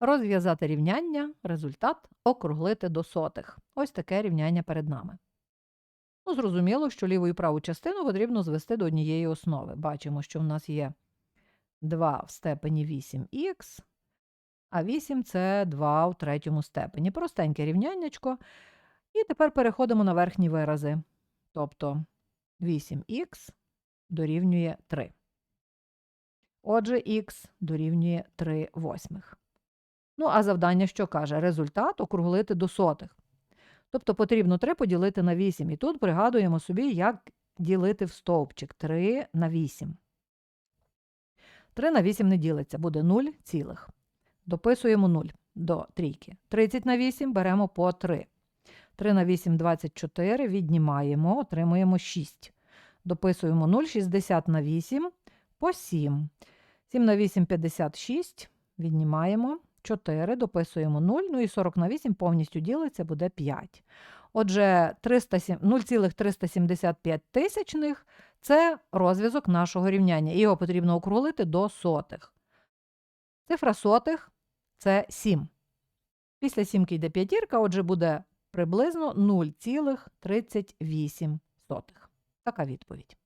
Розв'язати рівняння, результат округлити до сотих. Ось таке рівняння перед нами. Ну, зрозуміло, що ліву і праву частину потрібно звести до однієї основи. Бачимо, що в нас є 2 в степені 8х, а 8 це 2 в третьому степені. Простеньке рівняннячко. І тепер переходимо на верхні вирази. Тобто 8х дорівнює 3. Отже, х дорівнює 3 восьмих. Ну, а завдання що каже? Результат округлити до сотих. Тобто потрібно 3 поділити на 8. І тут пригадуємо собі, як ділити в стовпчик 3 на 8. 3 на 8 не ділиться, буде 0 цілих. Дописуємо 0 до трійки. 30 на 8 беремо по 3. 3 на 8 – 24, віднімаємо, отримуємо 6. Дописуємо 0, 60 на 8 по 7. 7 на 8 – 56, віднімаємо 4, дописуємо 0, ну і 40 на 8 повністю ділиться, буде 5. Отже, 0,375 тисячних – це розв'язок нашого рівняння. Його потрібно округлити до сотих. Цифра сотих – це 7. Після сімки йде п'ятірка, отже, буде приблизно 0,38. Така відповідь.